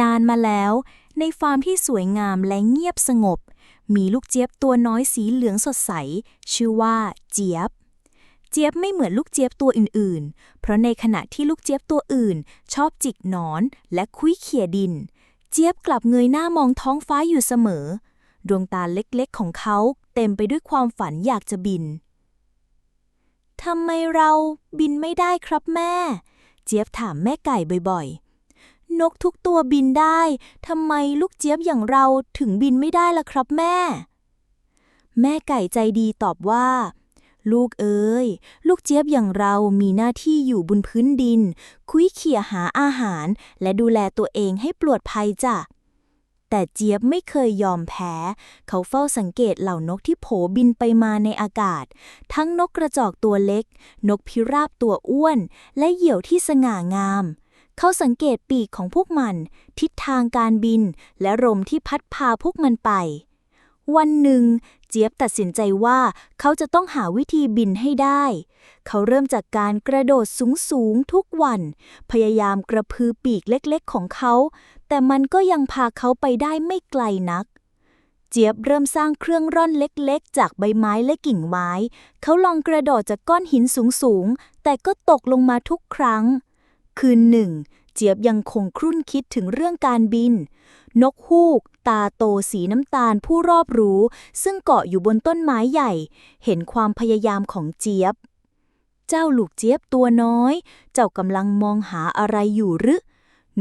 นานมาแล้ว ในฟาร์มที่สวยงามและเงียบสงบ มีลูกเจี๊ยบตัวน้อยสีเหลืองสดใส ชื่อว่าเจี๊ยบ เจี๊ยบไม่เหมือนลูกเจี๊ยบตัวอื่นๆ เพราะในขณะที่ลูกเจี๊ยบตัวอื่น ชอบจิกหนอนและคุ้ยเขี่ยดิน เจี๊ยบกลับเงยหน้ามองท้องฟ้าอยู่เสมอ ดวงตาเล็กๆของเขาเต็มไปด้วยความฝันอยากจะบินทำไมเราบินไม่ได้ครับแม่ เจี๊ยบถามแม่ไก่บ่อยๆ นกทุกตัวบินได้ทำไมลูกเจี๊ยบอย่างเราถึงบินไม่ได้ล่ะครับแม่ แม่ไก่ใจดีตอบว่า ลูกเอ๋ยลูกเจี๊ยบอย่างเรามีหน้าที่อยู่บนพื้นดิน คุยเขี่ยหาอาหาร และดูแลตัวเองให้ปลอดภัยจ้ะแต่เจี๊ยบไม่เคยยอมแพ้ เขาเฝ้าสังเกตเหล่านกที่โผบินไปมาในอากาศ ทั้งนกกระจอกตัวเล็ก นกพิราบตัวอ้วน และเหยี่ยวที่สง่างาม เขาสังเกตปีกของพวกมัน ทิศทางการบิน และลมที่พัดพาพวกมันไป วันหนึ่ง เจี๊ยบตัดสินใจว่าเขาจะต้องหาวิธีบินให้ได้ เขาเริ่มจากการกระโดดสูงๆทุกวัน พยายามกระพือปีกเล็กๆของเขา แต่มันก็ยังพาเขาไปได้ไม่ไกลนักเจี๊ยบเริ่มสร้างเครื่องร่อนเล็กๆ จากใบไม้และกิ่งไม้ เขาลองกระโดดจากก้อนหินสูงๆ แต่ก็ตกลงมาทุกครั้ง คืนหนึ่ง เจี๊ยบยังคงครุ่นคิดถึงเรื่องการบิน นกฮูก ตาโตสีน้ำตาลผู้รอบรู้ ซึ่งเกาะอยู่บนต้นไม้ใหญ่ เห็นความพยายามของเจี๊ยบ เจ้าลูกเจี๊ยบตัวน้อย เจ้ากำลังมองหาอะไรอยู่หรือ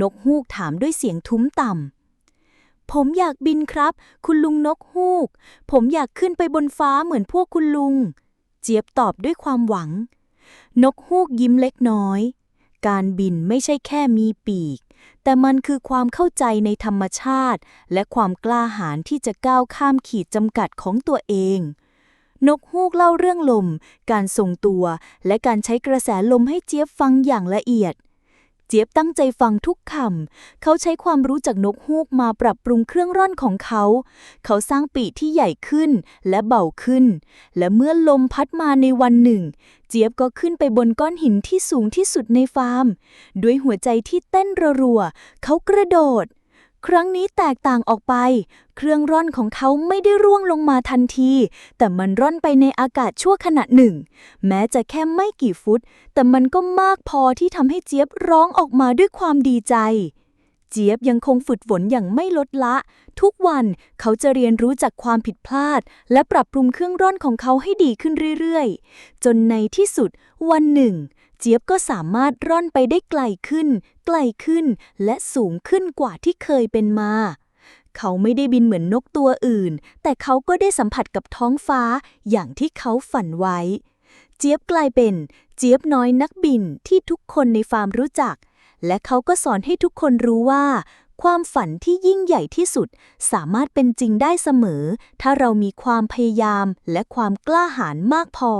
นกฮูกถามด้วยเสียงทุ้มต่ำ ผมอยากบินครับ คุณลุงนกฮูก ผมอยากขึ้นไปบนฟ้าเหมือนพวกคุณลุง เจี๊ยบตอบด้วยความหวัง นกฮูกยิ้มเล็กน้อย การบินไม่ใช่แค่มีปีก แต่มันคือความเข้าใจในธรรมชาติ และความกล้าหาญที่จะก้าวข้ามขีดจำกัดของตัวเอง นกฮูกเล่าเรื่องลม การทรงตัว และการใช้กระแสลมให้เจี๊ยบฟังอย่างละเอียด เจี๊ยบตั้งใจฟังทุกคำ เขาใช้ความรู้จากนกฮูกมาปรับปรุงเครื่องร่อนของเขา เขาสร้างปีกที่ใหญ่ขึ้นและเบาขึ้น และเมื่อลมพัดมาในวันหนึ่ง เจี๊ยบก็ขึ้นไปบนก้อนหินที่สูงที่สุดในฟาร์ม ด้วยหัวใจที่เต้นรัวๆเขากระโดด ครั้งนี้แตกต่างออกไป เครื่องร่อนของเขาไม่ได้ร่วงลงมาทันที แต่มันร่อนไปในอากาศชั่วขณะหนึ่ง แม้จะแค่ไม่กี่ฟุต แต่มันก็มากพอที่ทำให้เจี๊ยบร้องออกมาด้วยความดีใจ เจี๊ยบยังคงฝึกฝนอย่างไม่ลดละ ทุกวันเขาจะเรียนรู้จากความผิดพลาด และปรับปรุงเครื่องร่อนของเขาให้ดีขึ้นเรื่อยๆ จนในที่สุด วันหนึ่ง เจี๊ยบก็สามารถร่อนไปได้ไกลขึ้น ไกลขึ้น และสูงขึ้นกว่าที่เคยเป็นมา เขาไม่ได้บินเหมือนนกตัวอื่น แต่เขาก็ได้สัมผัสกับท้องฟ้าอย่างที่เขาฝันไว้ เจี๊ยบกลายเป็น เจี๊ยบน้อยนักบินที่ทุกคนในฟาร์มรู้จัก และเขาก็สอนให้ทุกคนรู้ว่า ความฝันที่ยิ่งใหญ่ที่สุด สามารถเป็นจริงได้เสมอ ถ้าเรามีความพยายามและความกล้าหาญมากพอ